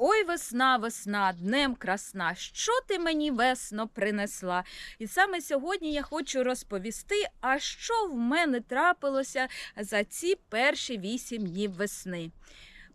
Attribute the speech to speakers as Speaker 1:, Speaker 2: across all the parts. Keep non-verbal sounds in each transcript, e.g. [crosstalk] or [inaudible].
Speaker 1: Ой, весна, весна, днем красна, що ти мені весно принесла? І саме сьогодні я хочу розповісти, а що в мене трапилося за ці перші вісім днів весни.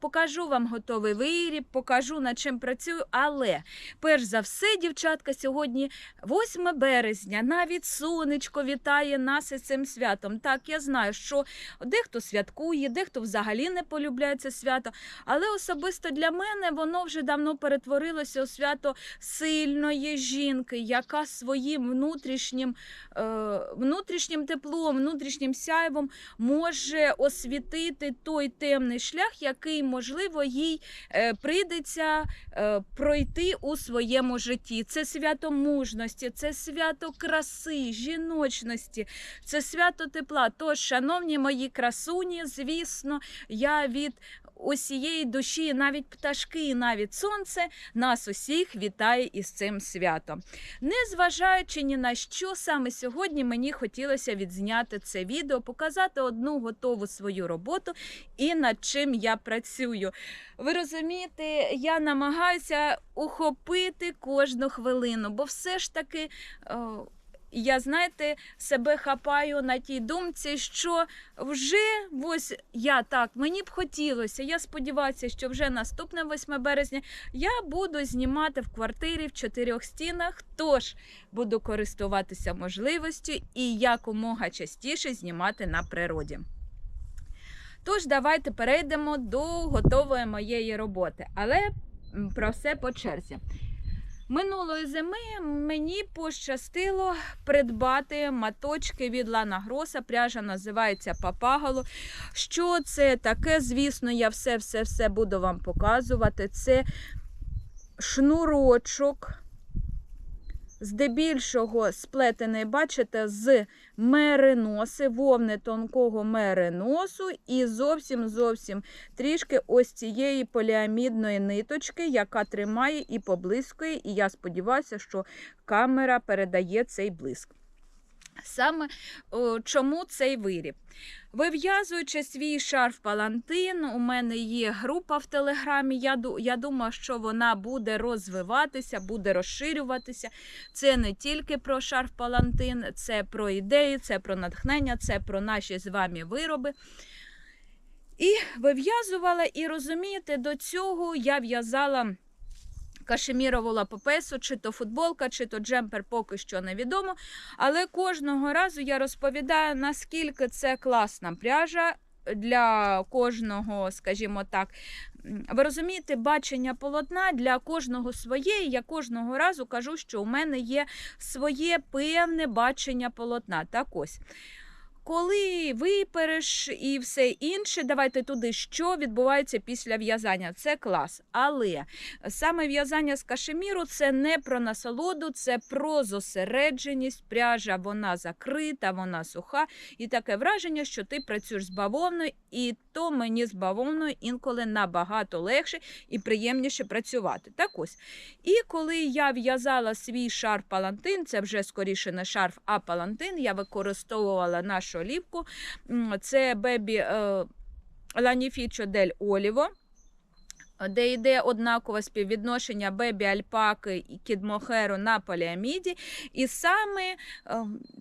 Speaker 1: Покажу вам готовий виріб, покажу над чим працюю, але перш за все, дівчатка, сьогодні 8 березня, навіть сонечко вітає нас із цим святом. Так, я знаю, що дехто святкує, дехто взагалі не полюбляє це свято, але особисто для мене воно вже давно перетворилося у свято сильної жінки, яка своїм внутрішнім, е, внутрішнім теплом, внутрішнім сяйвом може освітити той темний шлях, який, можливо, їй е, прийдеться е, пройти у своєму житті. Це свято мужності, це свято краси, жіночності, це свято тепла. Тож, шановні мої красуні, звісно, я від усієї душі, навіть пташки, навіть сонце нас усіх вітає із цим святом. Незважаючи ні на що, саме сьогодні мені хотілося відзняти це відео, показати одну готову свою роботу і над чим я працюю. Ви розумієте, я намагаюся ухопити кожну хвилину, бо все ж таки. Я, знаєте, себе хапаю на тій думці, що вже ось я так, мені б хотілося. Я сподіваюся, що вже наступне 8 березня я буду знімати в квартирі в чотирьох стінах. Тож буду користуватися можливістю і якомога частіше знімати на природі. Тож, давайте перейдемо до готової моєї роботи, але про все по черзі. Минулої зими мені пощастило придбати маточки від Лана Гроса. Пряжа називається Папагало. Що це таке? Звісно, я все-все-все буду вам показувати. Це шнурочок. Здебільшого сплетений, бачите, з мериноси, вовни тонкого мериносу і зовсім зовсім трішки ось цієї поліамідної ниточки, яка тримає і поблискує. І я сподіваюся, що камера передає цей блиск. Саме чому цей виріб? Вив'язуючи свій шарф палантин, у мене є група в телеграмі. Я, я думаю, що вона буде розвиватися, буде розширюватися. Це не тільки про шарф палантин, це про ідеї, це про натхнення, це про наші з вами вироби. І вив'язувала, і розумієте, до цього я в'язала кашемірову лапопесу, чи то футболка, чи то джемпер, поки що невідомо. Але кожного разу я розповідаю, наскільки це класна пряжа для кожного, скажімо так. Ви розумієте, бачення полотна для кожного своє. Я кожного разу кажу, що у мене є своє певне бачення полотна. Так ось. Коли випереш і все інше, давайте туди, що відбувається після в'язання. Це клас. Але саме в'язання з кашеміру це не про насолоду, це про зосередженість. Пряжа вона закрита, вона суха, і таке враження, що ти працюєш з бавовною, і то мені з бавовною інколи набагато легше і приємніше працювати. Так ось. І коли я в'язала свій шарф палантин, це вже скоріше не шарф, а палантин, я використовувала нашу олівку. Це бебі е, Ланіфічо дель Оліво. Де йде однакове співвідношення бебі альпаки і кідмохеру на поліаміді. І саме е,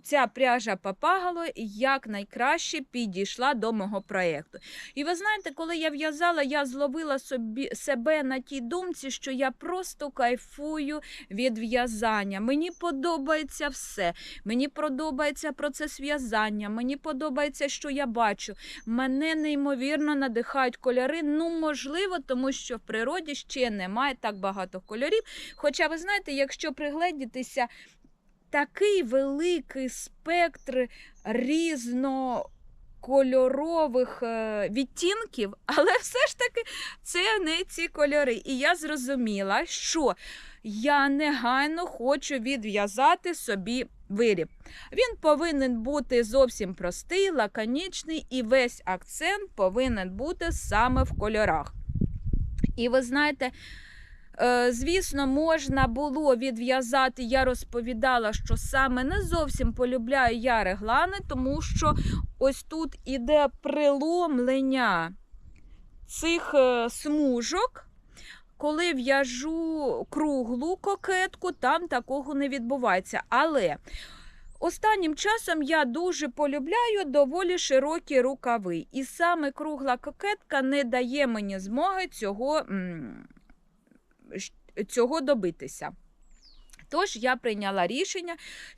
Speaker 1: ця пряжа папагало якнайкраще підійшла до мого проєкту. І ви знаєте, коли я в'язала, я зловила собі, себе на тій думці, що я просто кайфую від в'язання. Мені подобається все. Мені подобається процес в'язання, мені подобається, що я бачу. Мене неймовірно надихають кольори. Ну, можливо, тому що в природі ще немає так багато кольорів. Хоча, ви знаєте, якщо пригледітися, такий великий спектр різнокольорових е, відтінків, але все ж таки це не ці кольори. І я зрозуміла, що я негайно хочу відв'язати собі виріб. Він повинен бути зовсім простий, лаконічний, і весь акцент повинен бути саме в кольорах. І ви знаєте, е, звісно, можна було відв'язати. Я розповідала, що саме не зовсім полюбляю я реглани, тому що ось тут іде приломлення цих е, смужок. коли в'яжу круглу кокетку, там такого не відбувається. Але останнім часом я дуже полюбляю доволі широкі рукави. І саме кругла кокетка не дає мені змоги цього, цього добитися. Тож я прийняла рішення,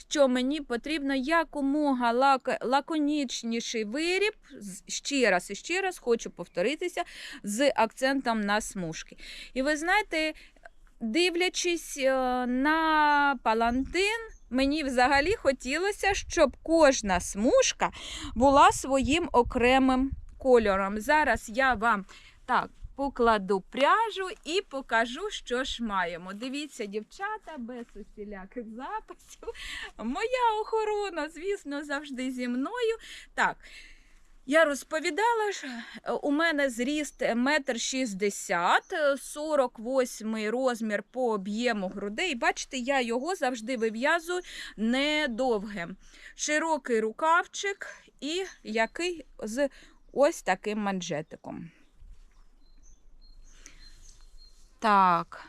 Speaker 1: що мені потрібно якомога лак- лаконічніший виріб. Ще раз і ще раз хочу повторитися з акцентом на смужки. І ви знаєте, дивлячись е, на палантин, мені взагалі хотілося, щоб кожна смужка була своїм окремим кольором. Зараз я вам так. Покладу пряжу і покажу, що ж маємо. Дивіться, дівчата, без усіляких записів. Моя охорона, звісно, завжди зі мною. Так, я розповідала, у мене зріст 1,60 м, 48 розмір по об'єму грудей. Бачите, я його завжди вив'язую недовгим. Широкий рукавчик і який з ось таким манжетиком. Так,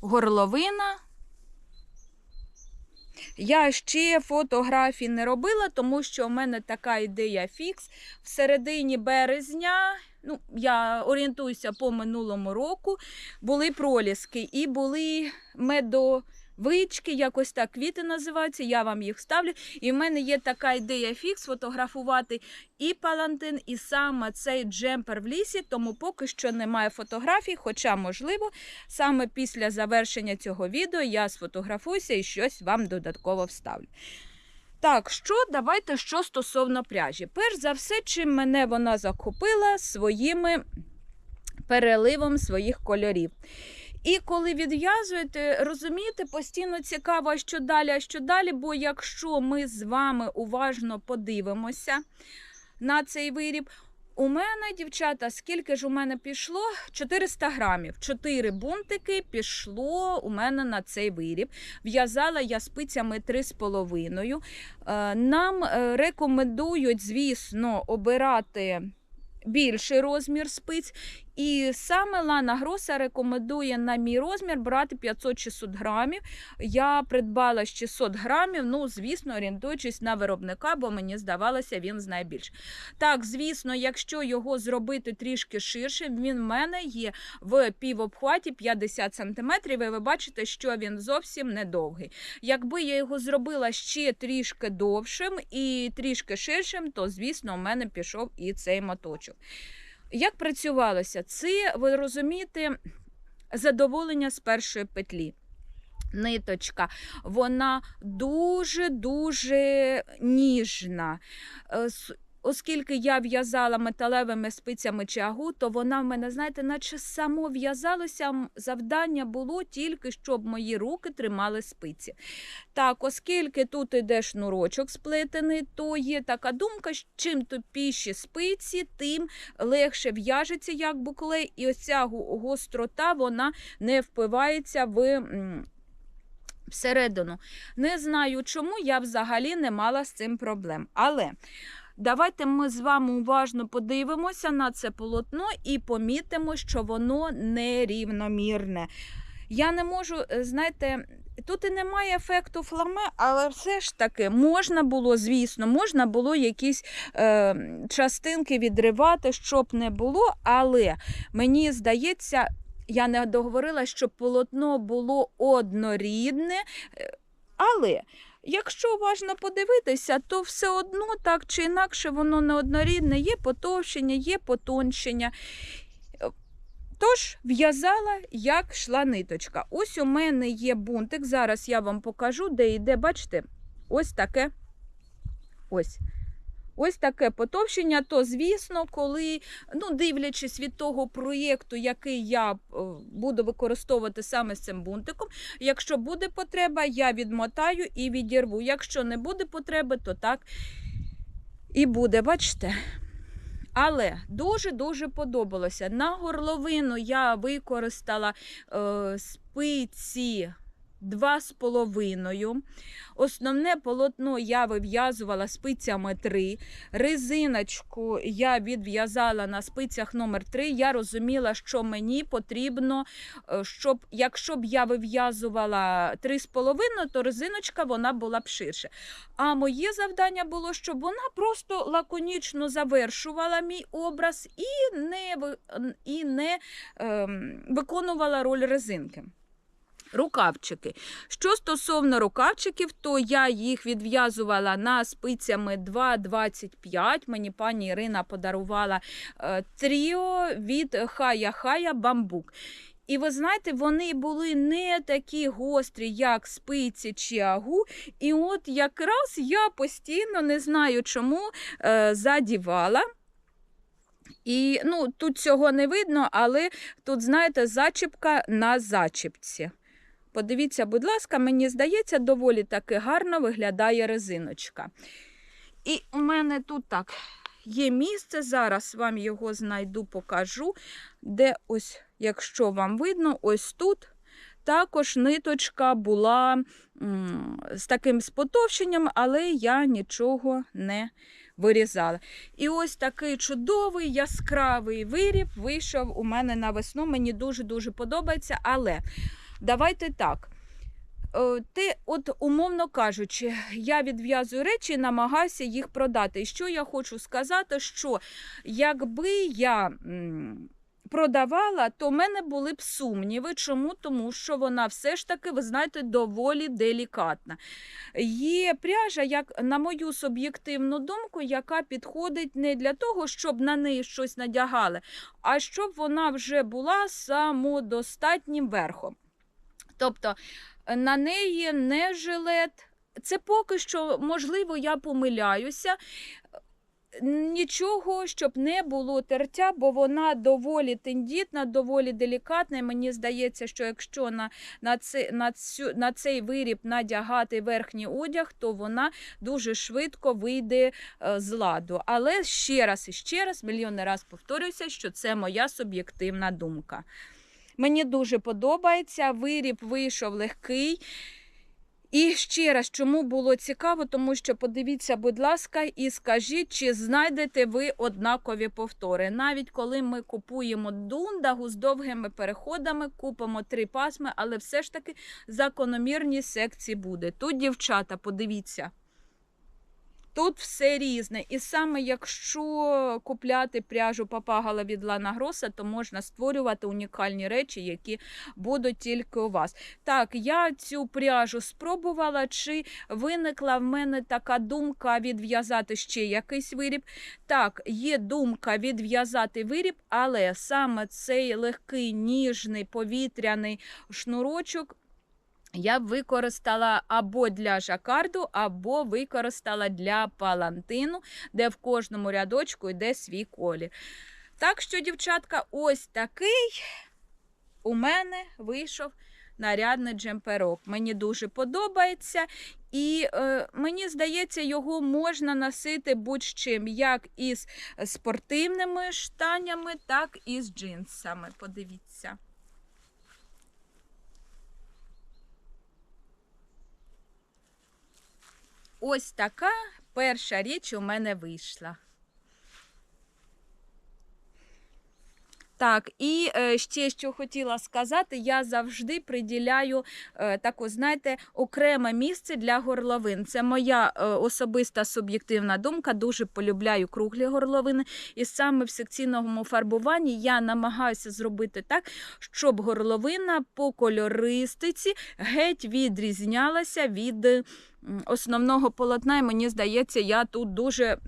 Speaker 1: горловина. Я ще фотографій не робила, тому що в мене така ідея фікс. В середині березня, ну, я орієнтуюся по минулому року, були проліски і були медовички, якось так квіти називаються, я вам їх ставлю. І в мене є така ідея фікс фотографувати і палантин, і саме цей джемпер в лісі, тому поки що немає фотографій, хоча, можливо, саме після завершення цього відео я сфотографуюся і щось вам додатково вставлю. Так, що давайте що стосовно пряжі. Перш за все, чим мене вона захопила своїми переливом своїх кольорів. І коли відв'язуєте, розумієте, постійно цікаво, що далі, а що далі, бо якщо ми з вами уважно подивимося на цей виріб, у мене, дівчата, скільки ж у мене пішло? 400 грамів. 4 бунтики пішло у мене на цей виріб. В'язала я спицями 3,5. Е, Нам е, рекомендують, звісно, обирати більший розмір спиць. І саме Лана Гроса рекомендує на мій розмір брати 500-600 грамів. Я придбала 600 грамів, ну, звісно, орієнтуючись на виробника, бо мені здавалося, він знає більше. Так, звісно, якщо його зробити трішки ширшим, він в мене є в півобхваті 50 см, і ви бачите, що він зовсім недовгий. Якби я його зробила ще трішки довшим і трішки ширшим, то, звісно, у мене пішов і цей моточок. Як працювалося? Це, ви розумієте, задоволення з першої петлі. Ниточка, вона дуже-дуже ніжна. Оскільки я в'язала металевими спицями чагу, то вона в мене, знаєте, наче само в'язалося. М, Завдання було тільки, щоб мої руки тримали спиці. Так, оскільки тут іде шнурочок сплетений, то є така думка, що чим тупіші спиці, тим легше в'яжеться як буклей, і ось ця гострота вона не впивається в. Всередину. Не знаю чому, я взагалі не мала з цим проблем. Але давайте ми з вами уважно подивимося на це полотно і помітимо, що воно нерівномірне. Я не можу, е, знаєте, тут і немає ефекту фламе, але все ж таки можна було, звісно, можна було якісь е, частинки відривати, щоб не було, але мені здається, я не договорила, щоб полотно було однорідне, е, але. Якщо уважно подивитися, то все одно так чи інакше воно неоднорідне, є потовщення, є потонщення. Тож в'язала, як йшла ниточка. Ось у мене є бунтик. Зараз я вам покажу, де йде, бачите, ось таке. Ось. Ось таке потовщення, то звісно, коли, ну, дивлячись від того проєкту, який я е, буду використовувати саме з цим бунтиком, якщо буде потреба, я відмотаю і відірву. Якщо не буде потреби, то так і буде, бачите? Але дуже-дуже подобалося. На горловину я використала е, спиці 2,5. Основне полотно я вив'язувала спицями 3. Резиночку я відв'язала на спицях номер 3. Я розуміла, що мені потрібно, е, щоб якщо б я вив'язувала 3,5, то резиночка вона була б ширше. А моє завдання було, щоб вона просто лаконічно завершувала мій образ і не, і не ем, виконувала роль резинки. Рукавчики. Що стосовно рукавчиків, то я їх відв'язувала на спицями 2,25. Мені пані Ірина подарувала е, тріо від Хая Хая Бамбук. І ви знаєте, вони були не такі гострі, як спиці чи агу. І от якраз я постійно не знаю чому е, задівала. І ну, тут цього не видно, але тут, знаєте, зачіпка на зачіпці. Подивіться, будь ласка, мені здається, доволі таки гарно виглядає резиночка. І у мене тут так є місце, зараз вам його знайду, покажу, де ось, якщо вам видно, ось тут також ниточка була з таким спотовщенням, але я нічого не вирізала. І ось такий чудовий яскравий виріб вийшов у мене на весну. Мені дуже-дуже подобається, але давайте так. Е, Ти, от, умовно кажучи, я відв'язую речі і намагаюся їх продати. І що я хочу сказати, що якби я продавала, то в мене були б сумніви. Чому? Тому що вона все ж таки, ви знаєте, доволі делікатна. Є пряжа, як на мою суб'єктивну думку, яка підходить не для того, щоб на неї щось надягали, а щоб вона вже була самодостатнім верхом. Тобто е, на неї не жилет. Це поки що, можливо, я помиляюся. Нічого, щоб не було тертя, бо вона доволі тендітна, доволі делікатна. І мені здається, що якщо на, на, це, на, цю, на цей виріб надягати верхній одяг, то вона дуже швидко вийде е, з ладу. Але ще раз і ще раз, мільйонний раз повторюся, що це моя суб'єктивна думка. Мені дуже подобається. Виріб вийшов легкий. І ще раз, чому було цікаво, тому що подивіться, будь ласка, і скажіть, чи знайдете ви однакові повтори. Навіть коли ми купуємо дундагу з довгими переходами, купимо три пасми, але все ж таки закономірність секції буде. Тут, дівчата, подивіться. Тут все різне. І саме якщо купляти пряжу папагала від Лана Гроса, то можна створювати унікальні речі, які будуть тільки у вас. Так, я цю пряжу спробувала, чи виникла в мене така думка відв'язати ще якийсь виріб. Так, є думка відв'язати виріб, але саме цей легкий, ніжний, повітряний шнурочок. Я б використала або для жакарду, або використала для палантину, де в кожному рядочку йде свій колір. Так що, дівчатка, ось такий у мене вийшов нарядний джемперок. Мені дуже подобається. І е, мені здається, його можна носити будь-чим, як із спортивними штанями, так і з джинсами. Подивіться. Ось така перша річ у мене вийшла. Так, і е, ще що хотіла сказати, я завжди приділяю е, таку, знаєте, окреме місце для горловин. Це моя е, особиста суб'єктивна думка. Дуже полюбляю круглі горловини. І саме в секційному фарбуванні я намагаюся зробити так, щоб горловина по кольористиці геть відрізнялася від основного полотна. І мені здається, я тут дуже.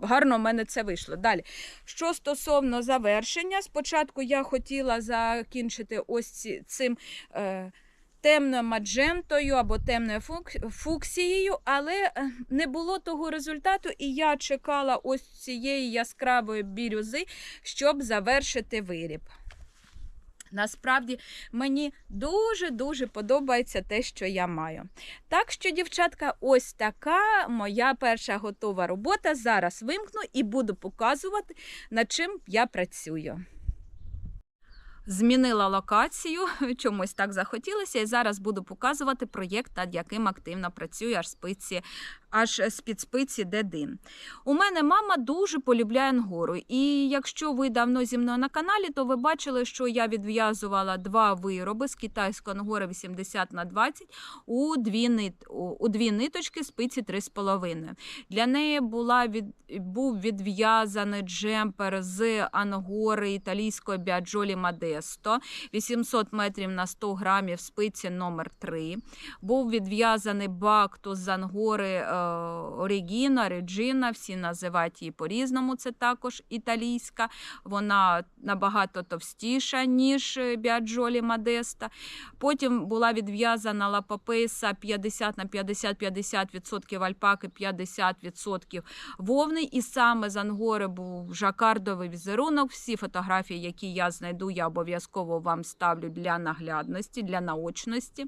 Speaker 1: Гарно в мене це вийшло. Далі. Що стосовно завершення, спочатку я хотіла закінчити ось цим е, темною маджентою або темною фуксією, але е, не було того результату, і я чекала ось цієї яскравої бірюзи, щоб завершити виріб. Насправді мені дуже-дуже подобається те, що я маю. Так що, дівчатка, ось така моя перша готова робота. Зараз вимкну і буду показувати, над чим я працюю. Змінила локацію, [laughs] чомусь так захотілося, і зараз буду показувати проєкт, над яким активно працюю аж спиці, аж з-під спиці Дедин. У мене мама дуже полюбляє ангору. І якщо ви давно зі мною на каналі, то ви бачили, що я відв'язувала два вироби з китайської ангори 80 на 20 у дві, нит, у, дві ниточки спиці 3,5. Для неї була від, був відв'язаний джемпер з ангори італійської біаджолі Модесто 800 метрів на 100 грамів спиці номер 3 Був відв'язаний бактус з ангори е, Орігіна, Реджіна, всі називають її по-різному, це також італійська. Вона набагато товстіша, ніж е, біаджолі Модеста. Потім була відв'язана лапописа 50 на 50-50% альпаки, 50% вовни. І саме з ангори був жакардовий візерунок. Всі фотографії, які я знайду, я обов'язково вам ставлю для наглядності, для наочності.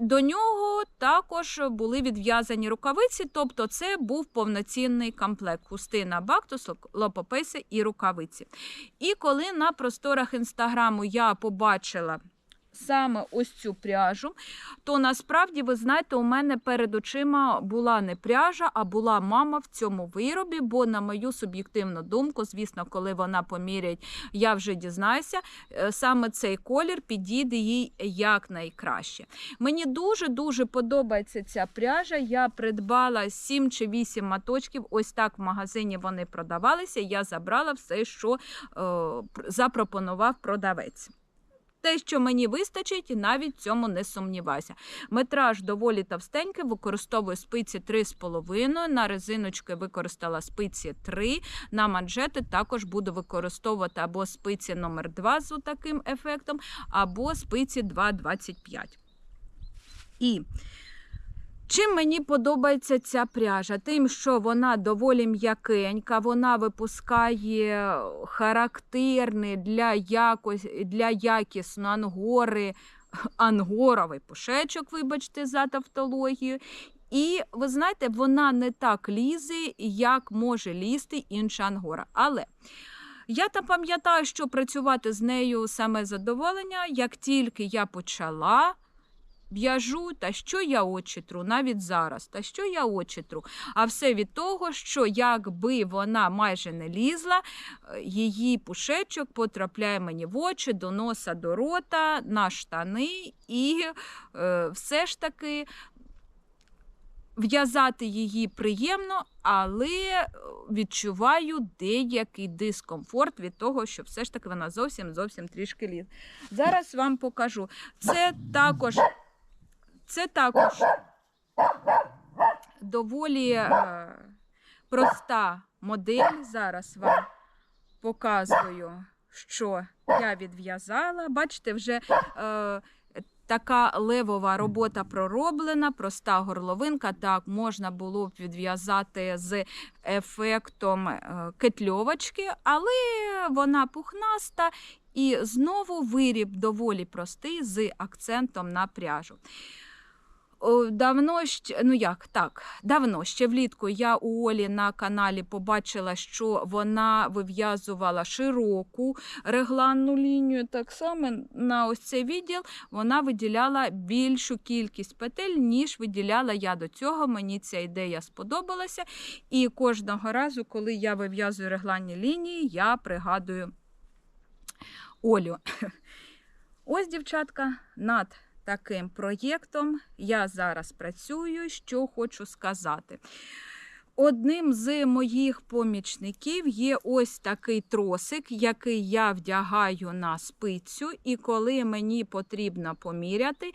Speaker 1: До нього також були відв'язані рукавиці, тобто це був повноцінний комплект хустина, бактус, лопописи і рукавиці. І коли на просторах інстаграму я побачила саме ось цю пряжу, то насправді, ви знаєте, у мене перед очима була не пряжа, а була мама в цьому виробі, бо, на мою суб'єктивну думку, звісно, коли вона поміряє, я вже дізнаюся, е, саме цей колір підійде їй якнайкраще. Мені дуже-дуже подобається ця пряжа. Я придбала 7 чи 8 маточків. Ось так в магазині вони продавалися. Я забрала все, що е, запропонував продавець. Те, що мені вистачить, навіть в цьому не сумнівайся. Метраж доволі товстенький, використовую спиці 3,5, на резиночки використала спиці 3, на манжети також буду використовувати або спиці номер 2 з таким ефектом, або спиці 2,25. І Чим мені подобається ця пряжа? Тим, що вона доволі м'якенька, вона випускає характерний для якось, для якісно ангори, ангоровий пушечок, вибачте, за тавтологію. І ви знаєте, вона не так лізе, як може лізти інша ангора. Але я там пам'ятаю, що працювати з нею саме задоволення, як тільки я почала. В'яжу, та що я очі тру, навіть зараз, та що я очі тру. А все від того, що якби вона майже не лізла, е, її пушечок потрапляє мені в очі, до носа, до рота, на штани, і е, все ж таки в'язати її приємно, але відчуваю деякий дискомфорт від того, що все ж таки вона зовсім зовсім трішки ліз. Зараз вам покажу. Це також. Це також доволі е, проста модель. Зараз вам показую, що я відв'язала. Бачите, вже е, така левова робота пророблена, проста горловинка. Так, можна було б відв'язати з ефектом е, кетльовочки, але вона пухнаста. І знову виріб доволі простий з акцентом на пряжу. Давно ще, ну як так, давно ще влітку я у Олі на каналі побачила, що вона вив'язувала широку регланну лінію. Так само на ось цей відділ вона виділяла більшу кількість петель, ніж виділяла я до цього. Мені ця ідея сподобалася. І кожного разу, коли я вив'язую регланні лінії, я пригадую Олю. [laughs] Ось, дівчатка, над таким проєктом я зараз працюю, що хочу сказати. Одним з моїх помічників є ось такий тросик, який я вдягаю на спицю, і коли мені потрібно поміряти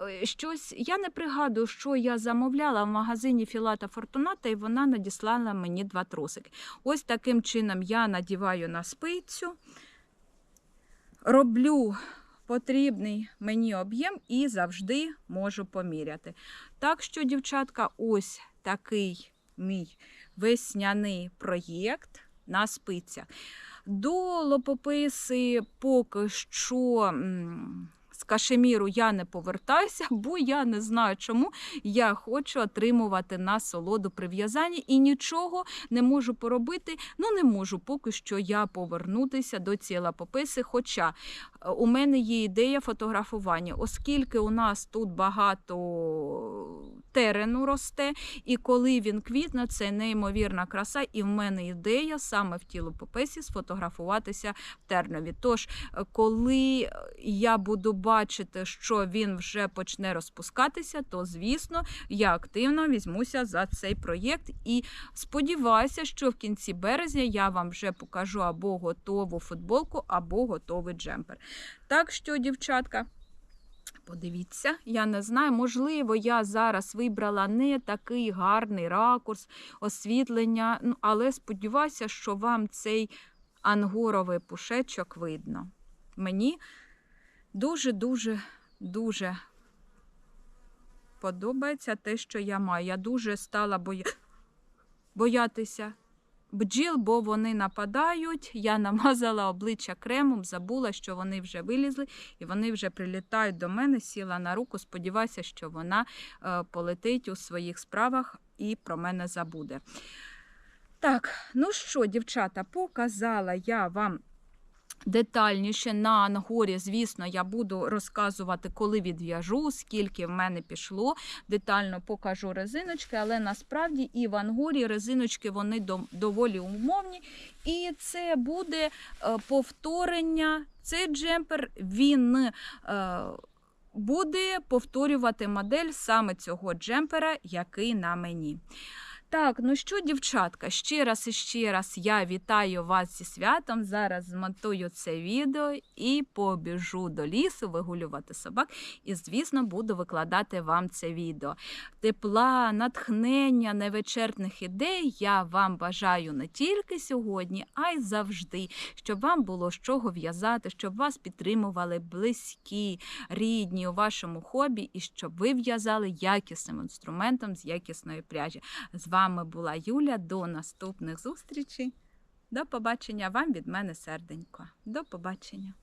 Speaker 1: е, щось, я не пригадую, що я замовляла в магазині Філата Фортуната, і вона надіслала мені два тросики. Ось таким чином я надіваю на спицю, роблю потрібний мені об'єм і завжди можу поміряти. Так що, дівчатка, ось такий мій весняний проєкт на спицях. До лопописи поки що. з кашеміру я не повертаюся, [laughs] бо я не знаю, чому я хочу отримувати насолоду при в'язанні і нічого не можу поробити. Ну, не можу поки що я повернутися до цієї лапописи. Хоча у мене є ідея фотографування, оскільки у нас тут багато терену росте, і коли він квітне, це неймовірна краса. І в мене ідея саме в тілопописі сфотографуватися в тернові. Тож, е, коли я буду бачити, що він вже почне розпускатися, то звісно я активно візьмуся за цей проєкт і сподіваюся, що в кінці березня я вам вже покажу або готову футболку, або готовий джемпер. Так що, дівчатка. Подивіться, я не знаю, можливо, я зараз вибрала не такий гарний ракурс освітлення, ну, але сподіваюся, що вам цей ангоровий пушечок видно. Мені дуже-дуже дуже подобається те, що я маю. Я дуже стала боя... боятися бджіл, бо вони нападають. Я намазала обличчя кремом, забула, що вони вже вилізли і вони вже прилітають до мене, сіла на руку. Сподіваюся, що вона е, полетить у своїх справах і про мене забуде. Так, ну що, дівчата, показала я вам детальніше на ангорі, звісно, я буду розказувати, коли відв'яжу, скільки в мене пішло. Детально покажу резиночки, але насправді і в ангорі резиночки вони доволі умовні. І це буде е, повторення. Цей джемпер він. е, Буде повторювати модель саме цього джемпера, який на мені. Так, ну що, дівчатка, ще раз і ще раз я вітаю вас зі святом. Зараз змонтую це відео і побіжу до лісу вигулювати собак. І, звісно, буду викладати вам це відео. Тепла, натхнення, невичерпних ідей я вам бажаю не тільки сьогодні, а й завжди, щоб вам було з чого в'язати, щоб вас підтримували близькі, рідні у вашому хобі, і щоб ви в'язали якісним інструментом з якісної пряжі. З вами була Юля. До наступних зустрічей. До побачення вам від мене серденько. До побачення.